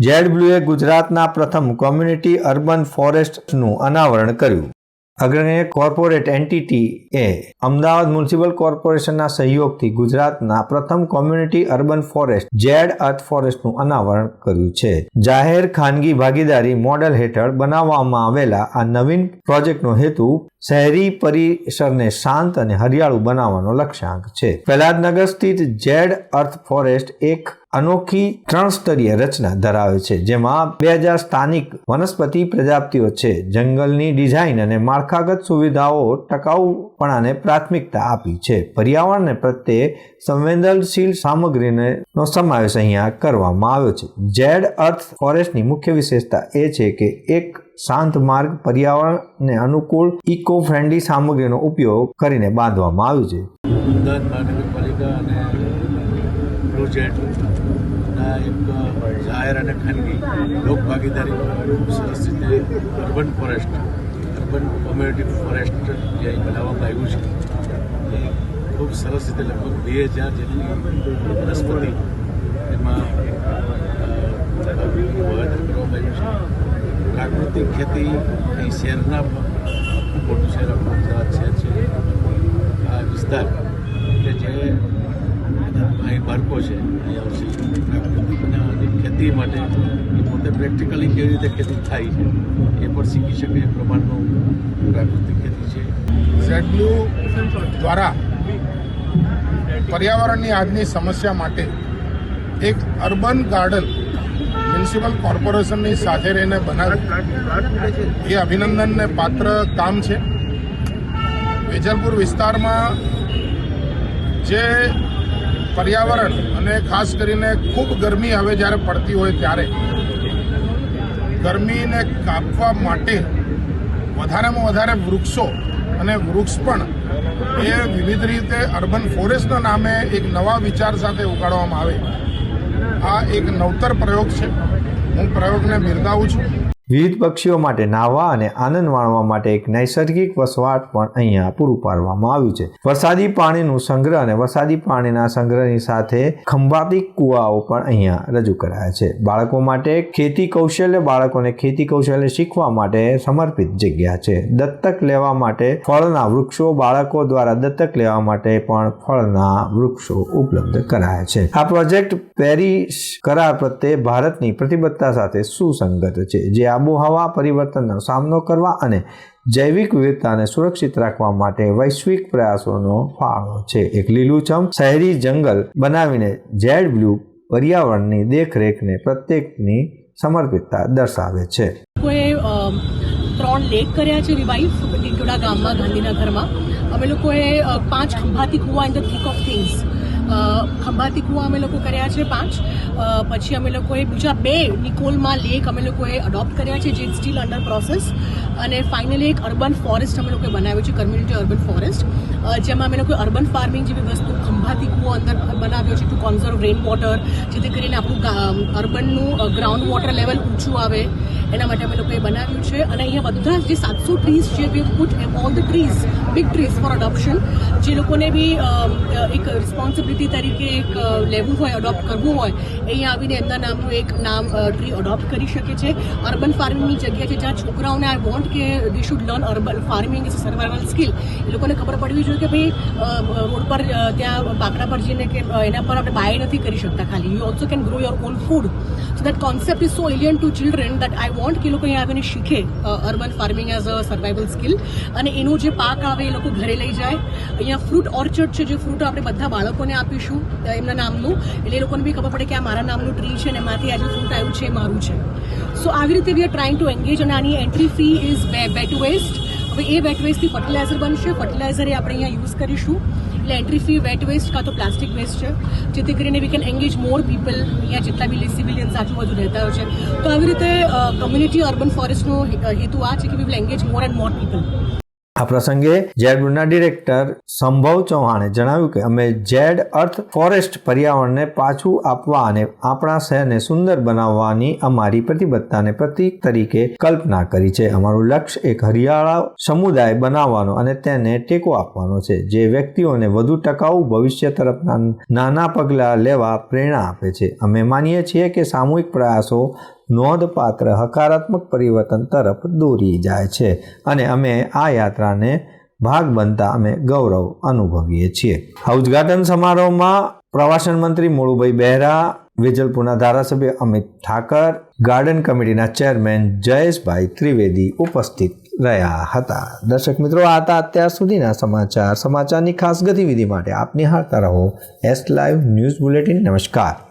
Zed બ્લુએ ગુજરાતના પ્રથમ community urban ફોરેસ્ટનું અનાવરણ કર્યું. અગ્રણીય કોર્પોરેટ એન્ટિટી એ અમદાવાદ મ્યુનિસિપલ કોર્પોરેશનના સહયોગથી ગુજરાતના પ્રથમ community urban forest Z earth ફોરેસ્ટનું અનાવરણ કર્યું છે. જાહેર ખાનગી ભાગીદારી મોડેલ હેઠળ બનાવવામાં આવેલા આ નવીન પ્રોજેક્ટનો હેતુ શહેરી પરિસરને શાંત અને હરિયાળું બનાવવાનો લક્ષ્યાંક છે. પ્રહલાદનગર સ્થિત જેડ અર્થ ફોરેસ્ટ એક અનોખી ત્રણ સ્તરીય રચના ધરાવે છે, જેમાં બે હજાર સ્થાનિક વનસ્પતિ પ્રજાતિઓ છે. જંગલની ડિઝાઇન અને માળખાગત સુવિધાઓ ટકાઉપણાને પ્રાથમિકતા આપી છે. પર્યાવરણને પ્રત્યે સંવેદનશીલ સામગ્રીને સમાવેશ અહીંયા કરવામાં આવ્યો છે. જેડ અર્થ ફોરેસ્ટની મુખ્ય વિશેષતા એ છે કે એક શાંત માર્ગ પર્યાવરણને અનુકૂળ ઇકો ફ્રેન્ડલી સામગ્રીનો ઉપયોગ કરીને બાંધવામાં આવ્યું છે. પ્રોજેક્ટના એક જાહેર અને ખાનગી લોકભાગીદારી ખૂબ સરસ રીતે urban forest, urban community forest જે બનાવવામાં આવ્યું છે, એ ખૂબ સરસ રીતે લગભગ બે હજાર જેટલી વનસ્પતિ એમાં વાવેતર કરવામાં આવ્યું છે. પ્રાકૃતિક ખેતી અહીં શહેરના ખૂબ મોટું શહેર આપણું શહેર છે. આ વિસ્તાર છે. આવશે. ખેતી માટે પોતે પ્રેક્ટિકલી કેવી રીતે ખેતી થાય છે, એ પણ શીખી શકે એ પ્રમાણનું પ્રાકૃતિક ખેતી છે. ઝેડબ્લુ દ્વારા પર્યાવરણની આજની સમસ્યા માટે એક અર્બન ગાર્ડન મ્યુનિસિપલ કોર્પોરેશનની સાથે રહીને બનાવ્યું. એ અભિનંદનને પાત્ર કામ છે. વેજલપુર વિસ્તારમાં જે પર્યાવરણ અને ખાસ કરીને ખૂબ ગરમી હવે જ્યારે પડતી હોય ત્યારે. ગરમીને કાપવા માટે વધારેમાં વધારે વૃક્ષો અને વૃક્ષ પણ એ વિવિધ રીતે અર્બન ફોરેસ્ટના નામે એક નવા વિચાર સાથે ઉગાડવામાં આવે. આ એક નવતર પ્રયોગ છે. હું પ્રયોગને બિરદાવું છું. વિવિધ પક્ષીઓ માટે નાહવા અને આનંદ માણવા માટે એક નૈસર્ગિક વસવાટ પણ અહીંયા પૂરું પાડવામાં આવ્યું છે. વરસાદી પાણીનું સંગ્રહ અને વરસાદી પાણીના સંગ્રહની સાથે ખંભાતી કુવાઓ પણ અહીંયા રજૂ કરાયા છે. બાળકો માટે ખેતી કૌશલ્ય, બાળકોને ખેતી કૌશલ્ય શીખવા માટે સમર્પિત જગ્યા છે. દત્તક લેવા માટે ફળના વૃક્ષો બાળકો દ્વારા દત્તક લેવા માટે પણ ફળના વૃક્ષો ઉપલબ્ધ કરાયા છે. આ પ્રોજેક્ટ પેરિસ કરાર પ્રત્યે ભારતની પ્રતિબદ્ધતા સાથે સુસંગત છે. જે આબોહવા પરિવર્તનનો સામનો કરવા અને જૈવિક વિવિધતાને સુરક્ષિત રાખવા માટે વૈશ્વિક પ્રયાસોનો ફાળો છે. એક લીલુંછમ શહેરી જંગલ બનાવીને જેડ બ્લુ પર્યાવરણની દેખરેખને પ્રત્યેકની સમર્પિતતા દર્શાવે છે. ત્રણ લેક કર્યા છે રિવાઇવ ટીટોડા ગામમાં, ગાંધીનગરમાં. અમે લોકોએ પાંચ ખંભાતી કુવા in the thick of things ખંભાતી કુવા અમે લોકો કર્યા છે પાંચ. પછી અમે લોકોએ બીજા બે નિકોલમાં લેક અમે લોકોએ અડોપ્ટ કર્યા છે જે સ્ટીલ અંડર પ્રોસેસ અને ફાઇનલી એક અર્બન ફોરેસ્ટ અમે લોકોએ બનાવ્યું છે કમ્યુનિટી અર્બન ફોરેસ્ટ જેમાં અમે લોકોએ અર્બન ફાર્મિંગ જેવી વસ્તુ ખંભાતી કુવો અંદર બનાવ્યો છે ટુ કોન્ઝર્વ રેન વોટર જેથી કરીને આપણું અર્બનનું ગ્રાઉન્ડ વોટર લેવલ ઊંચું આવે. એના માટે અમે લોકોએ બનાવ્યું છે. અને અહીંયા બધા જે સાતસો ટ્રીઝ છે we put all the trees big trees for adoption જે લોકોને બી એક રિસ્પોન્સિબિલિટી તરીકે એક લેવું હોય અડોપ્ટ કરવું હોય, અહીંયા આવીને એમના નામનું એક નામ ટ્રી અડોપ્ટ કરી શકે છે. અર્બન ફાર્મિંગની જગ્યા છે જ્યાં છોકરાઓને આઈ વોન્ટ કે we should learn urban farming is survival skill એ લોકોને ખબર પડવી જોઈએ કે ભાઈ રોડ પર ત્યાં બાકડા પર જઈને કે એના પર આપણે બાય નથી કરી શકતા ખાલી. You also can grow your own food so that concept is so alien to children that I want કે લોકો અહીંયા આવીને શીખે urban farming as a survival skill અને એનું જે પાક આવે એ લોકો ઘરે લઈ જાય. અહીંયા ફ્રૂટ ઓર્ચર્ડ છે, જે ફ્રૂટ આપણે બધા બાળકોને આપીશું એમના નામનું. એટલે એ લોકોને બી ખબર પડે કે આ મારા નામનું ટ્રી છે ને એમાંથી આજે ફ્રૂટ આવ્યું છે મારું છે. સો આવી રીતે we are trying to engage અને આની entry fee is wet waste હવે એ વેટ વેસ્ટથી ફર્ટિલાઇઝર બનશે. ફર્ટિલાઇઝર એ આપણે અહીંયા યુઝ કરીશું. એટલે એન્ટ્રી ફી વેટ વેસ્ટ કાં તો પ્લાસ્ટિક વેસ્ટ છે, જેથી કરીને we can engage more people અહીંયા જેટલા બી સિવિલિયન્સ આજુબાજુ રહેતા હોય છે. તો આવી રીતે કમ્યુનિટી અર્બન ફોરેસ્ટનો હેતુ આ છે કે we will engage more and more people આ પ્રસંગે ઝેડના ડિરેક્ટર સંભવ ચૌહાણે જણાવ્યું કે અમે જેડ અર્થ ફોરેસ્ટ પર્યાવરણને પાછું આપવા અને આપણા શહેરને સુંદર બનાવવાની અમારી પ્રતિબદ્ધતાને પ્રતીક તરીકે કલ્પના કરી છે. અમારું લક્ષ્ય એક હરિયાળા સમુદાય બનાવવાનો અને તેને ટેકો આપવાનો છે, જે વ્યક્તિઓને વધુ ટકાઉ ભવિષ્ય તરફના નાના પગલાં લેવા પ્રેરણા આપે છે. અમે માનીએ છીએ કે સામૂહિક પ્રયાસો નોંધપાત્ર હકારાત્મક પરિવર્તન તરફ દોરી જાય છે અને અમે આ યાત્રાને ભાગ બનતા અમે ગૌરવ અનુભવીએ છીએ. આ ઉદ્ઘાટન સમારોહમાં પ્રવાસન મંત્રી મોળુભાઈ બહેરા, વેજલપુરના ધારાસભ્ય અમિત ઠાકર, ગાર્ડન કમિટીના ચેરમેન જયેશભાઈ ત્રિવેદી ઉપસ્થિત રહ્યા હતા. દર્શક મિત્રો, આ હતા અત્યાર સુધીના સમાચાર. સમાચારની ખાસ ગતિવિધિ માટે આપની હારતા રહો એસ લાઈવ ન્યૂઝ બુલેટિન નમસ્કાર.